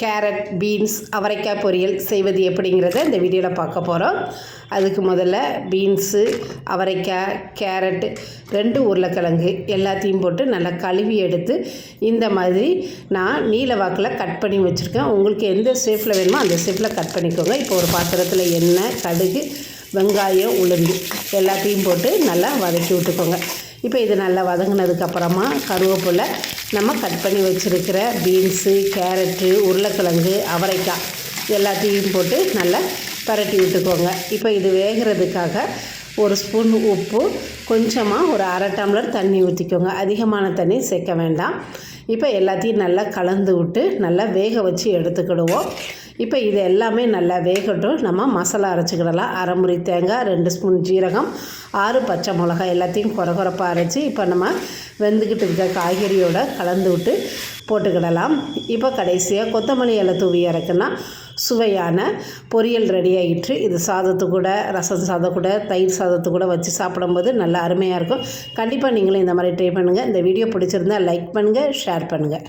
Carrot beans அவரைக்காய் பொரியல் செய்வது எப்படிங்கிறத இந்த வீடியோவில் பார்க்க போகிறோம் அதுக்கு முதல்ல பீன்ஸு அவரைக்காய் கேரட்டு ரெண்டு உருளைக்கிழங்கு எல்லாத்தையும் போட்டு நல்லா கழுவி எடுத்து இந்த மாதிரி நான் நீல வாக்கில் கட் பண்ணி வச்சுருக்கேன். உங்களுக்கு எந்த ஷேப்பில் வேணுமோ அந்த ஷேப்பில் கட் பண்ணிக்கோங்க. இப்போ ஒரு பாத்திரத்தில் எண்ணெய் கடுகு வெங்காயம் உளுந்து எல்லாத்தையும் போட்டு நல்லா வதக்கி விட்டுக்கோங்க. இப்போ இது நல்லா வதங்கினதுக்கப்புறமா கருவேப்பிலை நம்ம கட் பண்ணி வச்சுருக்கிற பீன்ஸு கேரட்டு உருளைக்கிழங்கு அவரைக்காய் எல்லாத்தையும் போட்டு நல்லா பரட்டி விட்டுக்கோங்க. இப்போ இது வேகிறதுக்காக ஒரு ஸ்பூன் உப்பு கொஞ்சமாக ஒரு அரை டம்ளர் தண்ணி ஊற்றிக்கோங்க அதிகமான தண்ணி சேர்க்க வேண்டாம். இப்போ எல்லாத்தையும் நல்லா கலந்து விட்டு நல்லா வேக வச்சு எடுத்துக்கிடுவோம். இப்போ இது எல்லாமே நல்லா வேகட்டும். நம்ம மசாலா அரைச்சிக்கிடலாம். அரை முறி தேங்காய் ரெண்டு ஸ்பூன் ஜீரகம் ஆறு பச்சை மிளகாய் எல்லாத்தையும் குறகுறப்பாக அரைச்சி இப்போ நம்ம வெந்துக்கிட்டு இருக்க காய்கறியோட கலந்து விட்டு போட்டுக்கிடலாம். இப்போ கடைசியாக கொத்தமல்லி இலை தூவி இறக்குனா சுவையான பொரியல் ரெடி ஆகிட்டு இது சாதத்து கூட ரசம் சாதம் கூட தயிர் சாதத்து கூட வச்சு சாப்பிடும்போது நல்லா அருமையாக இருக்கும். கண்டிப்பாக நீங்களும் இந்த மாதிரி ட்ரை பண்ணுங்கள் இந்த வீடியோ பிடிச்சிருந்தா லைக் பண்ணுங்கள் ஷேர் பண்ணுங்கள்